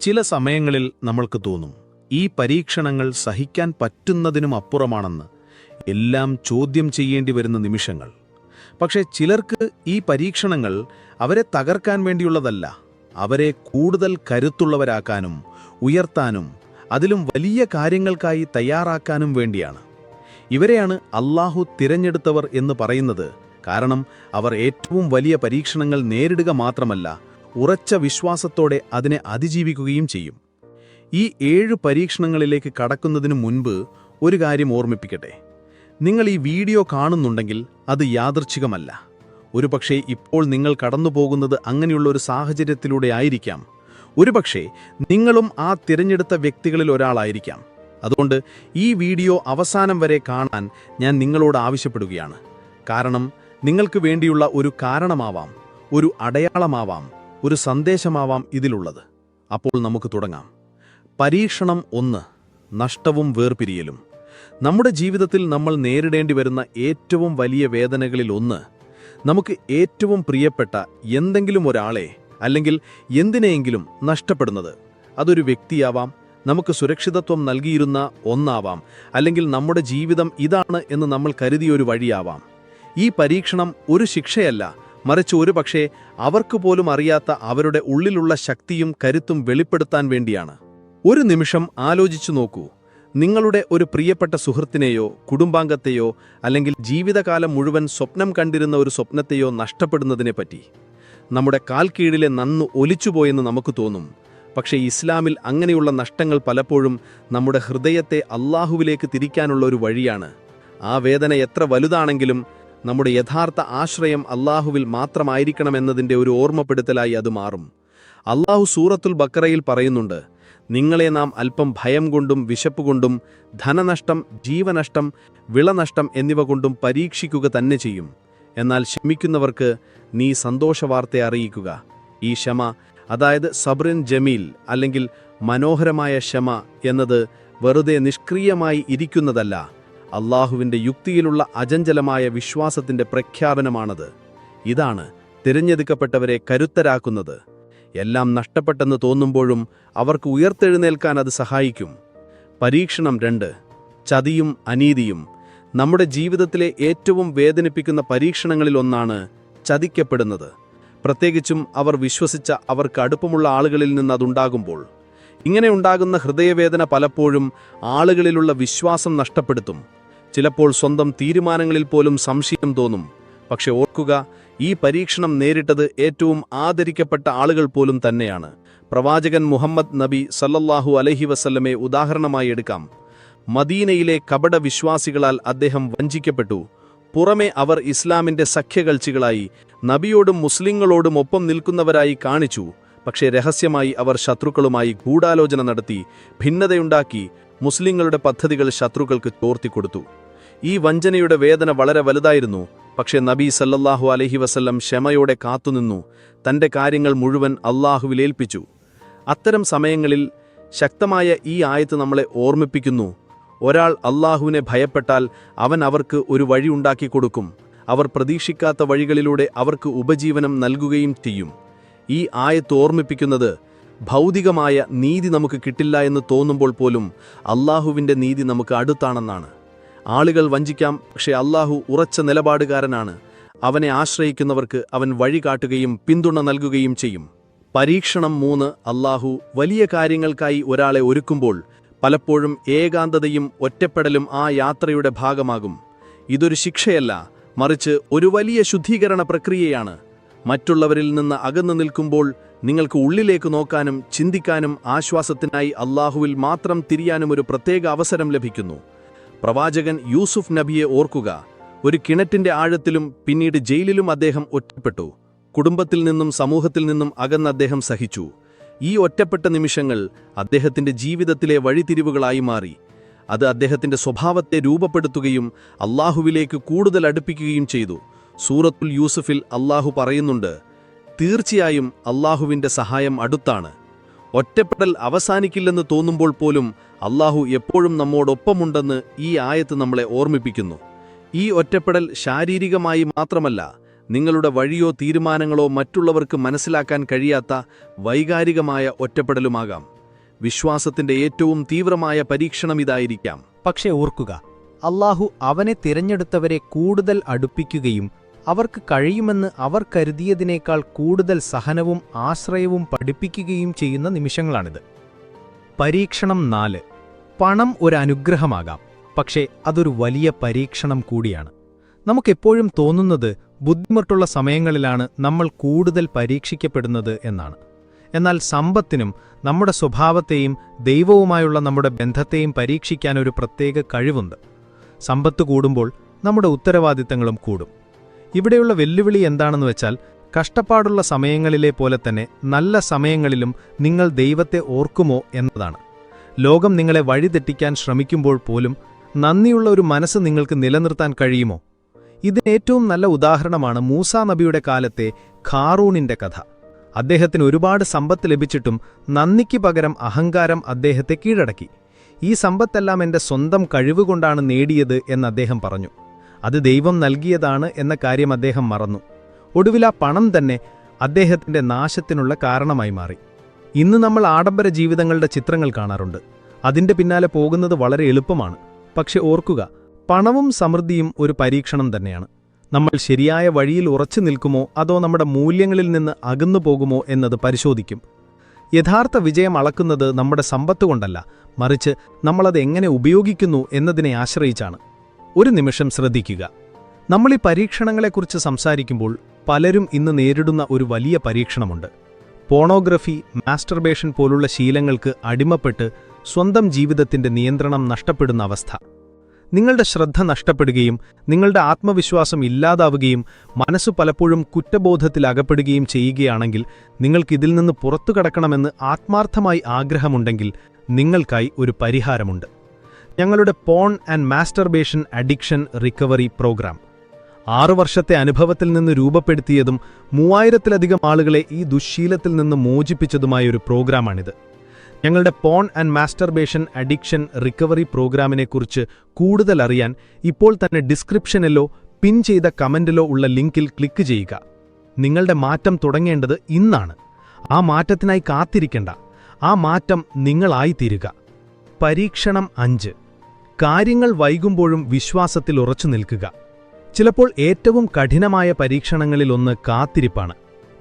ചില സമയങ്ങളിൽ നമ്മൾക്ക് തോന്നും ഈ പരീക്ഷണങ്ങൾ സഹിക്കാൻ പറ്റുന്നതിനും അപ്പുറമാണെന്ന് എല്ലാം ചോദ്യം ചെയ്യേണ്ടി വരുന്ന നിമിഷങ്ങൾ. പക്ഷേ ചിലർക്ക് ഈ പരീക്ഷണങ്ങൾ അവരെ തകർക്കാൻ വേണ്ടിയുള്ളതല്ല അവരെ കൂടുതൽ കരുത്തുള്ളവരാക്കാനും ഉയർത്താനും അതിലും വലിയ കാര്യങ്ങൾക്കായി തയ്യാറാക്കാനും വേണ്ടിയാണ്. ഇവരെയാണ് അള്ളാഹു തിരഞ്ഞെടുത്തവർ എന്ന് പറയുന്നത്. കാരണം അവർ ഏറ്റവും വലിയ പരീക്ഷണങ്ങൾ നേരിടുക മാത്രമല്ല ഉറച്ച വിശ്വാസത്തോടെ അതിനെ അതിജീവിക്കുകയും ചെയ്യും. ഈ ഏഴ് പരീക്ഷണങ്ങളിലേക്ക് കടക്കുന്നതിനു മുൻപ് ഒരു കാര്യം ഓർമ്മിപ്പിക്കട്ടെ. നിങ്ങൾ ഈ വീഡിയോ കാണുന്നുണ്ടെങ്കിൽ അത് യാദർച്ഛികമല്ല ഒരുപക്ഷെ ഇപ്പോൾ നിങ്ങൾ കടന്നുപോകുന്നത് അങ്ങനെയുള്ള ഒരു സാഹചര്യത്തിലൂടെ ആയിരിക്കാം. ഒരുപക്ഷെ നിങ്ങളും ആ തിരഞ്ഞെടുത്ത വ്യക്തികളിൽ ഒരാളായിരിക്കാം. അതുകൊണ്ട് ഈ വീഡിയോ അവസാനം വരെ കാണാൻ ഞാൻ നിങ്ങളോട് ആവശ്യപ്പെടുകയാണ്. കാരണം നിങ്ങൾക്ക് വേണ്ടിയുള്ള ഒരു കാരണമാവാം ഒരു അടയാളമാവാം ഒരു സന്ദേശമാവാം ഇതിലുള്ളത്. അപ്പോൾ നമുക്ക് തുടങ്ങാം. പരീക്ഷണം ഒന്ന് നഷ്ടവും വേർപിരിയലും. നമ്മുടെ ജീവിതത്തിൽ നമ്മൾ നേരിടേണ്ടി വരുന്ന ഏറ്റവും വലിയ വേദനകളിൽ ഒന്ന് നമുക്ക് ഏറ്റവും പ്രിയപ്പെട്ട എന്തെങ്കിലും ഒരാളെ അല്ലെങ്കിൽ എന്തിനെയെങ്കിലും നഷ്ടപ്പെടുന്നത്. അതൊരു വ്യക്തിയാവാം നമുക്ക് സുരക്ഷിതത്വം നൽകിയിരുന്ന ഒന്നാവാം അല്ലെങ്കിൽ നമ്മുടെ ജീവിതം ഇതാണ് എന്ന് നമ്മൾ കരുതിയൊരു വഴിയാവാം. ഈ പരീക്ഷണം ഒരു ശിക്ഷയല്ല മറിച്ച് ഒരു പക്ഷേ അവർക്ക് പോലും അറിയാത്ത അവരുടെ ഉള്ളിലുള്ള ശക്തിയും കരുത്തും വെളിപ്പെടുത്താൻ വേണ്ടിയാണ്. ഒരു നിമിഷം ആലോചിച്ചു നോക്കൂ. നിങ്ങളുടെ ഒരു പ്രിയപ്പെട്ട സുഹൃത്തിനെയോ കുടുംബാംഗത്തെയോ അല്ലെങ്കിൽ ജീവിതകാലം മുഴുവൻ സ്വപ്നം കണ്ടിരുന്ന ഒരു സ്വപ്നത്തെയോ നഷ്ടപ്പെടുന്നതിനെപ്പറ്റി നമ്മുടെ കാൽ കീഴിലെ നന്നു ഒലിച്ചുപോയെന്ന് നമുക്ക് തോന്നും. പക്ഷേ ഇസ്ലാമിൽ അങ്ങനെയുള്ള നഷ്ടങ്ങൾ പലപ്പോഴും നമ്മുടെ ഹൃദയത്തെ അള്ളാഹുവിലേക്ക് തിരിക്കാനുള്ള ഒരു വഴിയാണ്. ആ വേദന എത്ര വലുതാണെങ്കിലും നമ്മുടെ യഥാർത്ഥ ആശ്രയം അള്ളാഹുവിൽ മാത്രമായിരിക്കണമെന്നതിന്റെ ഒരു ഓർമ്മപ്പെടുത്തലായി അത് മാറും. അള്ളാഹു സൂറത്തുൽ ബക്കറയിൽ പറയുന്നുണ്ട് നിങ്ങളെ നാം അല്പം ഭയം കൊണ്ടും വിശപ്പ് കൊണ്ടും ധനനഷ്ടം ജീവനഷ്ടം വിളനഷ്ടം എന്നിവ കൊണ്ടും പരീക്ഷിക്കുക തന്നെ ചെയ്യും. എന്നാൽ ക്ഷമിക്കുന്നവർക്ക് നീ സന്തോഷവാർത്ത അറിയിക്കുക. ഈ ക്ഷമ അതായത് സബ്രിൻ ജമീൽ അല്ലെങ്കിൽ മനോഹരമായ ക്ഷമ എന്നത് വെറുതെ നിഷ്ക്രിയമായി ഇരിക്കുന്നതല്ല. അള്ളാഹുവിന്റെ യുക്തിയിലുള്ള അജഞ്ചലമായ വിശ്വാസത്തിന്റെ പ്രഖ്യാപനമാണത്. ഇതാണ് തിരഞ്ഞെടുക്കപ്പെട്ടവരെ കരുത്തരാക്കുന്നത്. എല്ലാം നഷ്ടപ്പെട്ടെന്ന് തോന്നുമ്പോഴും അവർക്ക് ഉയർത്തെഴുന്നേൽക്കാൻ അത് സഹായിക്കും. പരീക്ഷണം രണ്ട്. ചതിയും അനീതിയും. നമ്മുടെ ജീവിതത്തിലെ ഏറ്റവും വേദനിപ്പിക്കുന്ന പരീക്ഷണങ്ങളിലൊന്നാണ് ചതിക്കപ്പെടുന്നത്. പ്രത്യേകിച്ചും അവർ വിശ്വസിച്ച അവർക്ക് അടുപ്പമുള്ള ആളുകളിൽ നിന്ന് അതുണ്ടാകുമ്പോൾ. ഇങ്ങനെ ഉണ്ടാകുന്ന ഹൃദയവേദന പലപ്പോഴും ആളുകളിലുള്ള വിശ്വാസം നഷ്ടപ്പെടുത്തും. ചിലപ്പോൾ സ്വന്തം തീരുമാനങ്ങളിൽ പോലും സംശയം തോന്നും. പക്ഷെ ഓർക്കുക ഈ പരീക്ഷണം നേരിട്ടത് ഏറ്റവും ആദരിക്കപ്പെട്ട ആളുകൾ പോലും തന്നെയാണ്. പ്രവാചകൻ മുഹമ്മദ് നബി സല്ലല്ലാഹു അലഹി വസല്ലമെ ഉദാഹരണമായി എടുക്കാം. മദീനയിലെ കപട വിശ്വാസികളാൽ അദ്ദേഹം വഞ്ചിക്കപ്പെട്ടു. പുറമെ അവർ ഇസ്ലാമിന്റെ സഖ്യകൾച്ചികളായി നബിയോടും മുസ്ലിങ്ങളോടും ഒപ്പം നിൽക്കുന്നവരായി കാണിച്ചു. പക്ഷേ രഹസ്യമായി അവർ ശത്രുക്കളുമായി ഗൂഢാലോചന നടത്തി ഭിന്നതയുണ്ടാക്കി മുസ്ലിങ്ങളുടെ പദ്ധതികൾ ശത്രുക്കൾക്ക് ചോർത്തിക്കൊടുത്തു ഈ വഞ്ചനയുടെ വേദന വളരെ വലുതായിരുന്നു. പക്ഷേ നബി സല്ലല്ലാഹു അലഹി വസല്ലം ക്ഷമയോടെ കാത്തുനിന്നു. തന്റെ കാര്യങ്ങൾ മുഴുവൻ അള്ളാഹുവിലേൽപ്പിച്ചു അത്തരം സമയങ്ങളിൽ ശക്തമായ ഈ ആയത്ത് നമ്മളെ ഓർമ്മിപ്പിക്കുന്നു. ഒരാൾ അള്ളാഹുവിനെ ഭയപ്പെട്ടാൽ അവൻ അവർക്ക് ഒരു വഴി ഉണ്ടാക്കി കൊടുക്കും. അവർ പ്രതീക്ഷിക്കാത്ത വഴികളിലൂടെ അവർക്ക് ഉപജീവനം നൽകുകയും ചെയ്യും. ഈ ആയത്ത് ഓർമ്മിപ്പിക്കുന്നത് ഭൗതികമായ നീതി നമുക്ക് കിട്ടില്ല എന്ന് തോന്നുമ്പോൾ പോലും അള്ളാഹുവിന്റെ നീതി നമുക്ക് അടുത്താണെന്നാണ്. ആളുകൾ വഞ്ചിക്കാം പക്ഷേ അള്ളാഹു ഉറച്ച നിലപാടുകാരനാണ്. അവനെ ആശ്രയിക്കുന്നവർക്ക് അവൻ വഴി കാട്ടുകയും പിന്തുണ നൽകുകയും ചെയ്യും. പരീക്ഷണം മൂന്ന് അള്ളാഹു വലിയ കാര്യങ്ങൾക്കായി ഒരാളെ ഒരുക്കുമ്പോൾ പലപ്പോഴും ഏകാന്തതയും ഒറ്റപ്പെടലും ആ യാത്രയുടെ ഭാഗമാകും. ഇതൊരു ശിക്ഷയല്ല മറിച്ച് ഒരു വലിയ ശുദ്ധീകരണ പ്രക്രിയയാണ്. മറ്റുള്ളവരിൽ നിന്ന് അകന്നു നിൽക്കുമ്പോൾ നിങ്ങൾക്ക് ഉള്ളിലേക്ക് നോക്കാനും ചിന്തിക്കാനും ആശ്വാസത്തിനായി അള്ളാഹുവിൽ മാത്രം തിരിയാനും ഒരു പ്രത്യേക അവസരം ലഭിക്കുന്നു. പ്രവാചകൻ യൂസുഫ് നബിയെ ഓർക്കുക. ഒരു കിണറ്റിന്റെ ആഴത്തിലും പിന്നീട് ജയിലിലും അദ്ദേഹം ഒറ്റപ്പെട്ടു. കുടുംബത്തിൽ നിന്നും സമൂഹത്തിൽ നിന്നും അകന്ന് അദ്ദേഹം സഹിച്ചു. ഈ ഒറ്റപ്പെട്ട നിമിഷങ്ങൾ അദ്ദേഹത്തിന്റെ ജീവിതത്തിലെ വഴിതിരിവുകളായി മാറി. അത് അദ്ദേഹത്തിന്റെ സ്വഭാവത്തെ രൂപപ്പെടുത്തുകയും അള്ളാഹുവിലേക്ക് കൂടുതൽ അടുപ്പിക്കുകയും ചെയ്തു. സൂറത്തുൽ യൂസുഫിൽ അള്ളാഹു പറയുന്നുണ്ട് തീർച്ചയായും അള്ളാഹുവിന്റെ സഹായം അടുത്താണ്. ഒറ്റപ്പെടൽ അവസാനിക്കില്ലെന്ന് തോന്നുമ്പോൾ പോലും അള്ളാഹു എപ്പോഴും നമ്മോടൊപ്പമുണ്ടെന്ന് ഈ ആയത്ത് നമ്മളെ ഓർമ്മിപ്പിക്കുന്നു. ഈ ഒറ്റപ്പെടൽ ശാരീരികമായി മാത്രമല്ല നിങ്ങളുടെ വഴിയോ തീരുമാനങ്ങളോ മറ്റുള്ളവർക്ക് മനസ്സിലാക്കാൻ കഴിയാത്ത വൈകാരികമായ ഒറ്റപ്പെടലുമാകാം. വിശ്വാസത്തിന്റെ ഏറ്റവും തീവ്രമായ പരീക്ഷണം ഇതായിരിക്കാം. പക്ഷേ ഓർക്കുക അള്ളാഹു അവനെ തിരഞ്ഞെടുത്തവരെ കൂടുതൽ അടുപ്പിക്കുകയും അവർക്ക് കഴിയുമെന്ന് അവർ കരുതിയതിനേക്കാൾ കൂടുതൽ സഹനവും ആശ്രയവും പഠിപ്പിക്കുകയും ചെയ്യുന്ന നിമിഷങ്ങളാണിത്. പരീക്ഷണം നാല്. പണം ഒരു അനുഗ്രഹമാകാം. പക്ഷേ അതൊരു വലിയ പരീക്ഷണം കൂടിയാണ്. നമുക്കെപ്പോഴും തോന്നുന്നത് ബുദ്ധിമുട്ടുള്ള സമയങ്ങളിലാണ് നമ്മൾ കൂടുതൽ പരീക്ഷിക്കപ്പെടുന്നത് എന്നാണ്. എന്നാൽ സമ്പത്തിനും നമ്മുടെ സ്വഭാവത്തെയും ദൈവവുമായുള്ള നമ്മുടെ ബന്ധത്തെയും പരീക്ഷിക്കാൻ ഒരു പ്രത്യേക കഴിവുണ്ട്. സമ്പത്ത് കൂടുമ്പോൾ നമ്മുടെ ഉത്തരവാദിത്തങ്ങളും കൂടും. ഇവിടെയുള്ള വെല്ലുവിളി എന്താണെന്ന് വെച്ചാൽ കഷ്ടപ്പാടുള്ള സമയങ്ങളിലെ പോലെ തന്നെ നല്ല സമയങ്ങളിലും നിങ്ങൾ ദൈവത്തെ ഓർക്കുമോ എന്നതാണ്. ലോകം നിങ്ങളെ വഴിതെറ്റിക്കാൻ ശ്രമിക്കുമ്പോൾ പോലും നന്ദിയുള്ള ഒരു മനസ്സ് നിങ്ങൾക്ക് നിലനിർത്താൻ കഴിയുമോ? ഇതിന് ഏറ്റവും നല്ല ഉദാഹരണമാണ് മൂസ നബിയുടെ കാലത്തെ ഖാറൂണിന്റെ കഥ. അദ്ദേഹത്തിന് ഒരുപാട് സമ്പത്ത് ലഭിച്ചിട്ടും നന്ദിക്ക് പകരം അഹങ്കാരം അദ്ദേഹത്തെ കീഴടക്കി. ഈ സമ്പത്തെല്ലാം എന്റെ സ്വന്തം കഴിവുകൊണ്ടാണ് നേടിയത് എന്ന് അദ്ദേഹം പറഞ്ഞു. അത് ദൈവം നൽകിയതാണ് എന്ന കാര്യം അദ്ദേഹം മറന്നു. ഒടുവിൽ ആ പണം തന്നെ അദ്ദേഹത്തിന്റെ നാശത്തിനുള്ള കാരണമായി മാറി. ഇന്ന് നമ്മൾ ആഡംബര ജീവിതങ്ങളുടെ ചിത്രങ്ങൾ കാണാറുണ്ട്. അതിന്റെ പിന്നാലെ പോകുന്നത് വളരെ എളുപ്പമാണ്. പക്ഷെ ഓർക്കുക പണവും സമൃദ്ധിയും ഒരു പരീക്ഷണം തന്നെയാണ്. നമ്മൾ ശരിയായ വഴിയിൽ ഉറച്ചു നിൽക്കുമോ അതോ നമ്മുടെ മൂല്യങ്ങളിൽ നിന്ന് അകന്നു പോകുമോ എന്നത് പരിശോധിക്കും. യഥാർത്ഥ വിജയം അളക്കുന്നത് നമ്മുടെ സമ്പത്ത് കൊണ്ടല്ല മറിച്ച് നമ്മളത് എങ്ങനെ ഉപയോഗിക്കുന്നു എന്നതിനെ ആശ്രയിച്ചാണ്. ഒരു നിമിഷം ശ്രദ്ധിക്കുക. നമ്മൾ ഈ പരീക്ഷണങ്ങളെക്കുറിച്ച് സംസാരിക്കുമ്പോൾ പലരും ഇന്ന് നേരിടുന്ന ഒരു വലിയ പരീക്ഷണമുണ്ട്. പോണോഗ്രഫി മാസ്റ്റർബേഷൻ പോലുള്ള ശീലങ്ങൾക്ക് അടിമപ്പെട്ട് സ്വന്തം ജീവിതത്തിന്റെ നിയന്ത്രണം നഷ്ടപ്പെടുന്ന അവസ്ഥ. നിങ്ങളുടെ ശ്രദ്ധ നഷ്ടപ്പെടുകയും നിങ്ങളുടെ ആത്മവിശ്വാസം ഇല്ലാതാവുകയും മനസ്സ് പലപ്പോഴും കുറ്റബോധത്തിൽ അകപ്പെടുകയും ചെയ്യുകയാണെങ്കിൽ നിങ്ങൾക്കിതിൽ നിന്ന് പുറത്തു കടക്കണമെന്ന് ആത്മാർത്ഥമായി ആഗ്രഹമുണ്ടെങ്കിൽ നിങ്ങൾക്കായി ഒരു പരിഹാരമുണ്ട്. ഞങ്ങളുടെ porn and masturbation addiction recovery programme. ആറു വർഷത്തെ അനുഭവത്തിൽ നിന്ന് രൂപപ്പെടുത്തിയതും മൂവായിരത്തിലധികം ആളുകളെ ഈ ദുശ്ശീലത്തിൽ നിന്ന് മോചിപ്പിച്ചതുമായ ഒരു പ്രോഗ്രാമാണിത്. ഞങ്ങളുടെ porn and masturbation addiction recovery പ്രോഗ്രാമിനെക്കുറിച്ച് കൂടുതൽ അറിയാൻ ഇപ്പോൾ തന്നെ ഡിസ്ക്രിപ്ഷനിലോ പിൻ ചെയ്ത കമന്റിലോ ഉള്ള ലിങ്കിൽ ക്ലിക്ക് ചെയ്യുക. നിങ്ങളുടെ മാറ്റം തുടങ്ങേണ്ടത് ഇന്നാണ്. ആ മാറ്റത്തിനായി കാത്തിരിക്കേണ്ട. ആ മാറ്റം നിങ്ങളായിത്തീരുക. പരീക്ഷണം അഞ്ച്. കാര്യങ്ങൾ വൈകുമ്പോഴും വിശ്വാസത്തിൽ ഉറച്ചു നിൽക്കുക. ചിലപ്പോൾ ഏറ്റവും കഠിനമായ പരീക്ഷണങ്ങളിലൊന്ന് കാത്തിരിപ്പാണ്.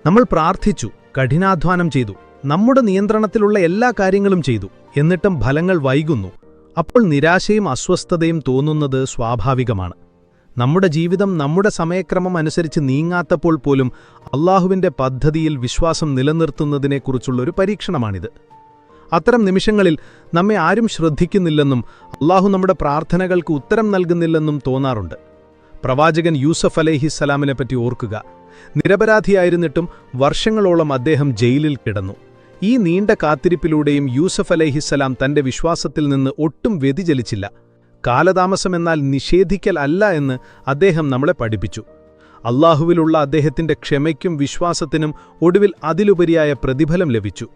നമ്മൾ പ്രാർത്ഥിച്ചു കഠിനാധ്വാനം ചെയ്തു നമ്മുടെ നിയന്ത്രണത്തിലുള്ള എല്ലാ കാര്യങ്ങളും ചെയ്തു എന്നിട്ടും ഫലങ്ങൾ വൈകുന്നു. അപ്പോൾ നിരാശയും അസ്വസ്ഥതയും തോന്നുന്നത് സ്വാഭാവികമാണ്. നമ്മുടെ ജീവിതം നമ്മുടെ സമയക്രമം അനുസരിച്ച് നീങ്ങാത്തപ്പോൾ പോലും അള്ളാഹുവിന്റെ പദ്ധതിയിൽ വിശ്വാസം നിലനിർത്തുന്നതിനെക്കുറിച്ചുള്ളൊരു പരീക്ഷണമാണിത്. അത്തരം നിമിഷങ്ങളിൽ നമ്മെ ആരും ശ്രദ്ധിക്കുന്നില്ലെന്നും അള്ളാഹു നമ്മുടെ പ്രാർത്ഥനകൾക്ക് ഉത്തരം നൽകുന്നില്ലെന്നും തോന്നാറുണ്ട്. പ്രവാചകൻ യൂസഫ് അലൈഹിസ്സലാമിനെപ്പറ്റി ഓർക്കുക. നിരപരാധിയായിരുന്നിട്ടും വർഷങ്ങളോളം അദ്ദേഹം ജയിലിൽ കിടന്നു. ഈ നീണ്ട കാത്തിരിപ്പിലൂടെയും യൂസഫ് അലൈഹിസ്സലാം തന്റെ വിശ്വാസത്തിൽ നിന്ന് ഒട്ടും വ്യതിചലിച്ചില്ല. കാലതാമസമെന്നാൽ നിഷേധിക്കൽ അല്ല എന്ന് അദ്ദേഹം നമ്മളെ പഠിപ്പിച്ചു. അള്ളാഹുവിലുള്ള അദ്ദേഹത്തിന്റെ ക്ഷമയ്ക്കും വിശ്വാസത്തിനും ഒടുവിൽ അതിലുപരിയായ പ്രതിഫലം ലഭിച്ചു.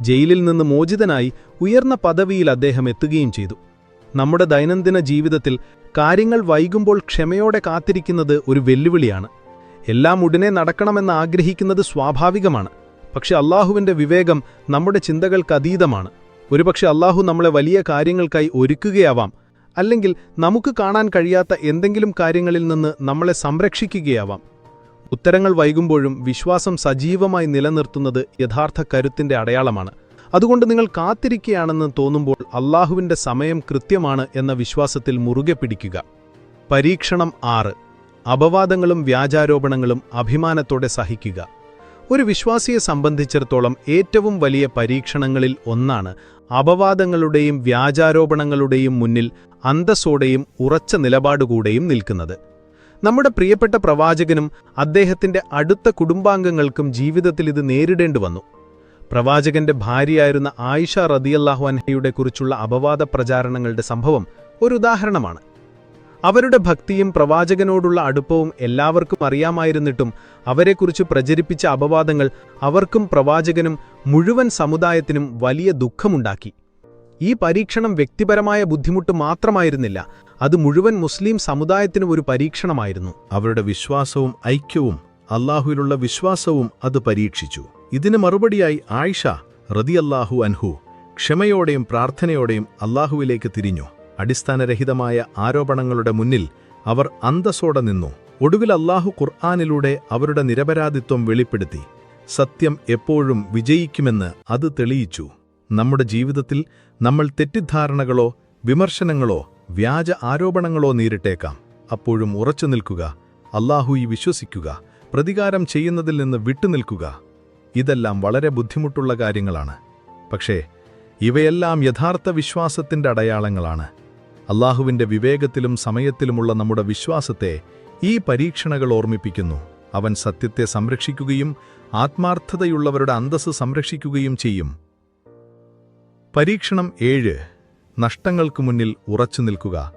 ജയിലിൽ നിന്ന് മോചിതനായി ഉയർന്ന പദവിയിൽ അദ്ദേഹം എത്തുകയും ചെയ്തു. നമ്മുടെ ദൈനംദിന ജീവിതത്തിൽ കാര്യങ്ങൾ വൈകുമ്പോൾ ക്ഷമയോടെ കാത്തിരിക്കുന്നത് ഒരു വെല്ലുവിളിയാണ്. എല്ലാം ഉടനെ നടക്കണമെന്ന് ആഗ്രഹിക്കുന്നത് സ്വാഭാവികമാണ്. പക്ഷെ അള്ളാഹുവിന്റെ വിവേകം നമ്മുടെ ചിന്തകൾക്ക് അതീതമാണ്. ഒരുപക്ഷെ അള്ളാഹു നമ്മളെ വലിയ കാര്യങ്ങൾക്കായി ഒരുക്കുകയാവാം. അല്ലെങ്കിൽ നമുക്ക് കാണാൻ കഴിയാത്ത എന്തെങ്കിലും കാര്യങ്ങളിൽ നിന്ന് നമ്മളെ സംരക്ഷിക്കുകയാവാം. ഉത്തരങ്ങൾ വൈകുമ്പോഴും വിശ്വാസം സജീവമായി നിലനിർത്തുന്നത് യഥാർത്ഥ കരുത്തിന്റെ അടയാളമാണ്. അതുകൊണ്ട് നിങ്ങൾ കാത്തിരിക്കുകയാണെന്ന് തോന്നുമ്പോൾ അള്ളാഹുവിന്റെ സമയം കൃത്യമാണ് എന്ന വിശ്വാസത്തിൽ മുറുകെ പിടിക്കുക. പരീക്ഷണം ആറ്. അപവാദങ്ങളും വ്യാജാരോപണങ്ങളും അഭിമാനത്തോടെ സഹിക്കുക. ഒരു വിശ്വാസിയെ സംബന്ധിച്ചിടത്തോളം ഏറ്റവും വലിയ പരീക്ഷണങ്ങളിൽ ഒന്നാണ് അപവാദങ്ങളുടെയും വ്യാജാരോപണങ്ങളുടെയും മുന്നിൽ അന്തസ്സോടെയും ഉറച്ച നിലപാടുകൂടെയും നിൽക്കുന്നത്. നമ്മുടെ പ്രിയപ്പെട്ട പ്രവാചകനും അദ്ദേഹത്തിന്റെ അടുത്ത കുടുംബാംഗങ്ങൾക്കും ജീവിതത്തിൽ ഇത് നേരിടേണ്ടി വന്നു. പ്രവാചകന്റെ ഭാര്യയായിരുന്ന ആയിഷ റദിയല്ലാഹു അൻഹയുടെ കുറിച്ചുള്ള അപവാദ പ്രചാരണങ്ങളുടെ സംഭവം ഒരു ഉദാഹരണമാണ്. അവരുടെ ഭക്തിയും പ്രവാചകനോടുള്ള അടുപ്പവും എല്ലാവർക്കും അറിയാമായിരുന്നിട്ടും അവരെക്കുറിച്ച് പ്രചരിപ്പിച്ച അപവാദങ്ങൾ അവർക്കും പ്രവാചകനും മുഴുവൻ സമുദായത്തിനും വലിയ ദുഃഖമുണ്ടാക്കി. ഈ പരീക്ഷണം വ്യക്തിപരമായ ബുദ്ധിമുട്ട് മാത്രമായിരുന്നില്ല അത് മുഴുവൻ മുസ്ലിം സമുദായത്തിനും ഒരു പരീക്ഷണമായിരുന്നു. അവരുടെ വിശ്വാസവും ഐക്യവും അള്ളാഹുവിലുള്ള വിശ്വാസവും അത് പരീക്ഷിച്ചു. ഇതിന് മറുപടിയായി ആയിഷ റതിയല്ലാഹു അൻഹു ക്ഷമയോടെയും പ്രാർത്ഥനയോടെയും അള്ളാഹുവിലേക്ക് തിരിഞ്ഞു. അടിസ്ഥാനരഹിതമായ ആരോപണങ്ങളുടെ മുന്നിൽ അവർ അന്തസ്സോടെ നിന്നു. ഒടുവിൽ അള്ളാഹു ഖുർആാനിലൂടെ അവരുടെ നിരപരാധിത്വം വെളിപ്പെടുത്തി. സത്യം എപ്പോഴും വിജയിക്കുമെന്ന് അത് തെളിയിച്ചു. നമ്മുടെ ജീവിതത്തിൽ നമ്മൾ തെറ്റിദ്ധാരണകളോ വിമർശനങ്ങളോ വ്യാജ ആരോപണങ്ങളോ നേരിട്ടേക്കാം. അപ്പോഴും ഉറച്ചു നിൽക്കുക. അള്ളാഹുയി വിശ്വസിക്കുക. പ്രതികാരം ചെയ്യുന്നതിൽ നിന്ന് വിട്ടുനിൽക്കുക. ഇതെല്ലാം വളരെ ബുദ്ധിമുട്ടുള്ള കാര്യങ്ങളാണ്. പക്ഷേ ഇവയെല്ലാം യഥാർത്ഥ വിശ്വാസത്തിന്റെ അടയാളങ്ങളാണ്. അള്ളാഹുവിന്റെ വിവേകത്തിലും സമയത്തിലുമുള്ള നമ്മുടെ വിശ്വാസത്തെ ഈ പരീക്ഷണകൾ ഓർമ്മിപ്പിക്കുന്നു. അവൻ സത്യത്തെ സംരക്ഷിക്കുകയും ആത്മാർത്ഥതയുള്ളവരുടെ അന്തസ്സ് സംരക്ഷിക്കുകയും ചെയ്യും. പരീക്ഷണം ഏഴ്. നഷ്ടങ്ങൾക്ക് മുന്നിൽ ഉറച്ചു നിൽക്കുക.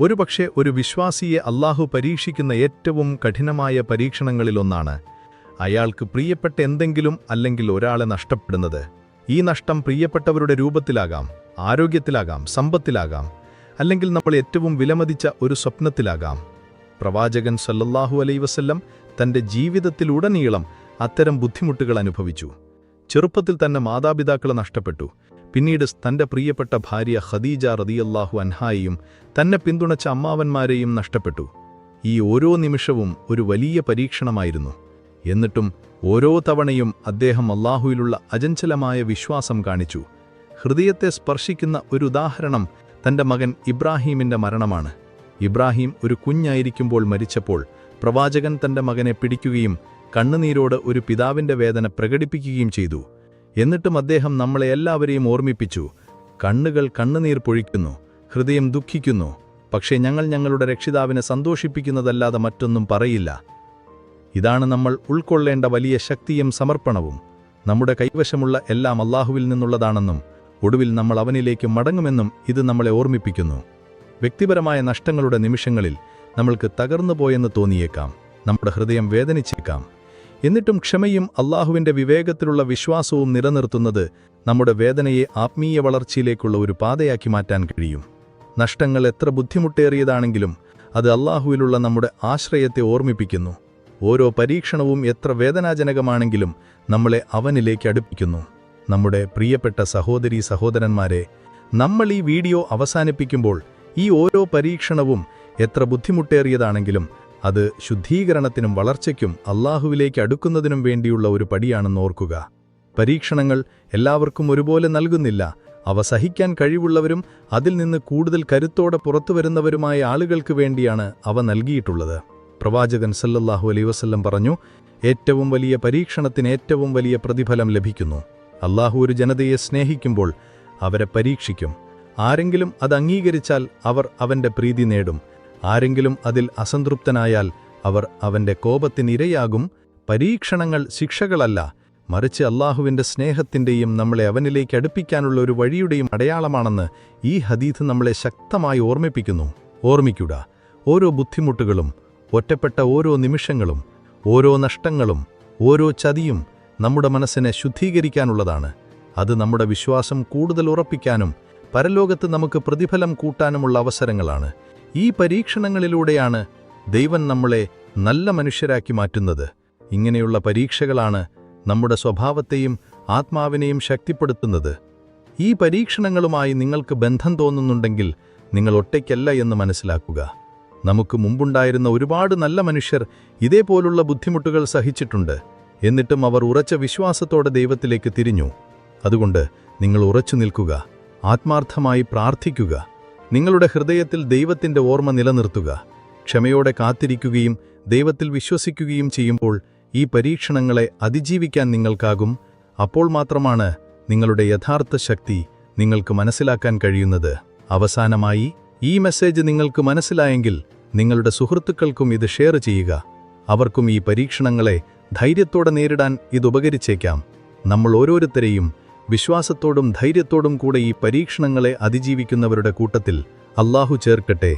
ഒരുപക്ഷെ ഒരു വിശ്വാസിയെ അള്ളാഹു പരീക്ഷിക്കുന്ന ഏറ്റവും കഠിനമായ പരീക്ഷണങ്ങളിലൊന്നാണ് അയാൾക്ക് പ്രിയപ്പെട്ട എന്തെങ്കിലും അല്ലെങ്കിൽ ഒരാളെ നഷ്ടപ്പെടുന്നത്. ഈ നഷ്ടം പ്രിയപ്പെട്ടവരുടെ രൂപത്തിലാകാം ആരോഗ്യത്തിലാകാം സമ്പത്തിലാകാം അല്ലെങ്കിൽ നമ്മൾ ഏറ്റവും വിലമതിച്ച ഒരു സ്വപ്നത്തിലാകാം. പ്രവാചകൻ സല്ലല്ലാഹു അലൈ വസല്ലം തന്റെ ജീവിതത്തിലുടനീളം അത്തരം ബുദ്ധിമുട്ടുകൾ അനുഭവിച്ചു. ചെറുപ്പത്തിൽ തന്നെ മാതാപിതാക്കളെ നഷ്ടപ്പെട്ടു. പിന്നീട് തന്റെ പ്രിയപ്പെട്ട ഭാര്യ ഖദീജ റതിയല്ലാഹു അൻഹായെയും തന്നെ പിന്തുണച്ച അമ്മാവന്മാരെയും നഷ്ടപ്പെട്ടു. ഈ ഓരോ നിമിഷവും ഒരു വലിയ പരീക്ഷണമായിരുന്നു. എന്നിട്ടും ഓരോ തവണയും അദ്ദേഹം അള്ളാഹുവിലുള്ള അജഞ്ചലമായ വിശ്വാസം കാണിച്ചു. ഹൃദയത്തെ സ്പർശിക്കുന്ന ഒരു ഉദാഹരണം തന്റെ മകൻ ഇബ്രാഹീമിന്റെ മരണമാണ്. ഇബ്രാഹിം ഒരു കുഞ്ഞായിരിക്കുമ്പോൾ മരിച്ചപ്പോൾ പ്രവാചകൻ തന്റെ മകനെ പിടിക്കുകയും കണ്ണുനീരോട് ഒരു പിതാവിന്റെ വേദന പ്രകടിപ്പിക്കുകയും ചെയ്തു. എന്നിട്ടും അദ്ദേഹം നമ്മളെ എല്ലാവരെയും ഓർമ്മിപ്പിച്ചു. കണ്ണുകൾ കണ്ണുനീർ പൊഴിക്കുന്നു ഹൃദയം ദുഃഖിക്കുന്നു. പക്ഷേ ഞങ്ങൾ ഞങ്ങളുടെ രക്ഷിതാവിനെ സന്തോഷിപ്പിക്കുന്നതല്ലാതെ മറ്റൊന്നും പറയില്ല. ഇതാണ് നമ്മൾ ഉൾക്കൊള്ളേണ്ട വലിയ ശക്തിയും സമർപ്പണവും. നമ്മുടെ കൈവശമുള്ള എല്ലാം അള്ളാഹുവിൽ നിന്നുള്ളതാണെന്നും ഒടുവിൽ നമ്മൾ അവനിലേക്ക് മടങ്ങുമെന്നും ഇത് നമ്മളെ ഓർമ്മിപ്പിക്കുന്നു. വ്യക്തിപരമായ നഷ്ടങ്ങളുടെ നിമിഷങ്ങളിൽ നമ്മൾക്ക് തകർന്നുപോയെന്ന് തോന്നിയേക്കാം നമ്മുടെ ഹൃദയം വേദനിച്ചേക്കാം. എന്നിട്ടും ക്ഷമയും അള്ളാഹുവിന്റെ വിവേകത്തിലുള്ള വിശ്വാസവും നിലനിർത്തുന്നത് നമ്മുടെ വേദനയെ ആത്മീയ വളർച്ചയിലേക്കുള്ള ഒരു പാതയാക്കി മാറ്റാൻ കഴിയും. നഷ്ടങ്ങൾ എത്ര ബുദ്ധിമുട്ടേറിയതാണെങ്കിലും അത് അള്ളാഹുവിലുള്ള നമ്മുടെ ആശ്രയത്തെ ഓർമ്മിപ്പിക്കുന്നു. ഓരോ പരീക്ഷണവും എത്ര വേദനാജനകമാണെങ്കിലും നമ്മളെ അവനിലേക്ക് അടുപ്പിക്കുന്നു. നമ്മുടെ പ്രിയപ്പെട്ട സഹോദരി സഹോദരന്മാരെ നമ്മൾ ഈ വീഡിയോ അവസാനിപ്പിക്കുമ്പോൾ ഈ ഓരോ പരീക്ഷണവും എത്ര ബുദ്ധിമുട്ടേറിയതാണെങ്കിലും അത് ശുദ്ധീകരണത്തിനും വളർച്ചയ്ക്കും അള്ളാഹുവിലേക്ക് അടുക്കുന്നതിനും വേണ്ടിയുള്ള ഒരു പടിയാണെന്ന് ഓർക്കുക. പരീക്ഷണങ്ങൾ എല്ലാവർക്കും ഒരുപോലെ നൽകുന്നില്ല. അവ സഹിക്കാൻ കഴിവുള്ളവരും അതിൽ നിന്ന് കൂടുതൽ കരുത്തോടെ പുറത്തുവരുന്നവരുമായ ആളുകൾക്ക് വേണ്ടിയാണ് അവ നൽകിയിട്ടുള്ളത്. പ്രവാചകൻ സല്ലല്ലാഹു വസല്ലം പറഞ്ഞു ഏറ്റവും വലിയ പരീക്ഷണത്തിന് ഏറ്റവും വലിയ പ്രതിഫലം ലഭിക്കുന്നു. അള്ളാഹു ഒരു ജനതയെ സ്നേഹിക്കുമ്പോൾ അവരെ പരീക്ഷിക്കും. ആരെങ്കിലും അത് അംഗീകരിച്ചാൽ അവർ അവന്റെ പ്രീതി നേടും. ആരെങ്കിലും അതിൽ അസംതൃപ്തനായാൽ അവർ അവന്റെ കോപത്തിനിരയാകും. പരീക്ഷണങ്ങൾ ശിക്ഷകളല്ല. മറിച്ച് അള്ളാഹുവിന്റെ സ്നേഹത്തിന്റെയും നമ്മളെ അവനിലേക്ക് അടുപ്പിക്കാനുള്ള ഒരു വഴിയുടെയും അടയാളമാണെന്ന് ഈ ഹദീത് നമ്മളെ ശക്തമായി ഓർമ്മിപ്പിക്കുന്നു. ഓർമ്മിക്കുക. ഓരോ ബുദ്ധിമുട്ടുകളും ഒറ്റപ്പെട്ട ഓരോ നിമിഷങ്ങളും ഓരോ നഷ്ടങ്ങളും ഓരോ ചതിയും നമ്മുടെ മനസ്സിനെ ശുദ്ധീകരിക്കാനുള്ളതാണ്. അത് നമ്മുടെ വിശ്വാസം കൂടുതൽ ഉറപ്പിക്കാനും പരലോകത്ത് നമുക്ക് പ്രതിഫലം കൂട്ടാനുമുള്ള അവസരങ്ങളാണ്. ഈ പരീക്ഷണങ്ങളിലൂടെയാണ് ദൈവം നമ്മളെ നല്ല മനുഷ്യരാക്കി മാറ്റുന്നത്. ഇങ്ങനെയുള്ള പരീക്ഷകളാണ് നമ്മുടെ സ്വഭാവത്തെയും ആത്മാവിനെയും ശക്തിപ്പെടുത്തുന്നത്. ഈ പരീക്ഷണങ്ങളുമായി നിങ്ങൾക്ക് ബന്ധം തോന്നുന്നുണ്ടെങ്കിൽ നിങ്ങൾ ഒറ്റയ്ക്കല്ല എന്ന് മനസ്സിലാക്കുക. നമുക്ക് മുമ്പുണ്ടായിരുന്ന ഒരുപാട് നല്ല മനുഷ്യർ ഇതേപോലുള്ള ബുദ്ധിമുട്ടുകൾ സഹിച്ചിട്ടുണ്ട്. എന്നിട്ടും അവർ ഉറച്ച വിശ്വാസത്തോടെ ദൈവത്തിലേക്ക് തിരിഞ്ഞു. അതുകൊണ്ട് നിങ്ങൾ ഉറച്ചു നിൽക്കുക. ആത്മാർത്ഥമായി പ്രാർത്ഥിക്കുക. നിങ്ങളുടെ ഹൃദയത്തിൽ ദൈവത്തിന്റെ ഓർമ്മ നിലനിർത്തുക. ക്ഷമയോടെ കാത്തിരിക്കുകയും ദൈവത്തിൽ വിശ്വസിക്കുകയും ചെയ്യുമ്പോൾ ഈ പരീക്ഷണങ്ങളെ അതിജീവിക്കാൻ നിങ്ങൾക്കാകും. അപ്പോൾ മാത്രമാണ് നിങ്ങളുടെ യഥാർത്ഥ ശക്തി നിങ്ങൾക്ക് മനസ്സിലാക്കാൻ കഴിയുന്നത്. അവസാനമായി ഈ മെസ്സേജ് നിങ്ങൾക്ക് മനസ്സിലായെങ്കിൽ നിങ്ങളുടെ സുഹൃത്തുക്കൾക്കും ഇത് ഷെയർ ചെയ്യുക. അവർക്കും ഈ പരീക്ഷണങ്ങളെ ധൈര്യത്തോടെ നേരിടാൻ ഇത് ഉപകരിച്ചേക്കാം. നമ്മൾ ഓരോരുത്തരെയും വിശ്വാസത്തോടും ധൈര്യത്തോടും കൂടെ ഈ പരീക്ഷണങ്ങളെ അതിജീവിക്കുന്നവരുടെ കൂട്ടത്തിൽ അല്ലാഹു ചേർക്കട്ടെ.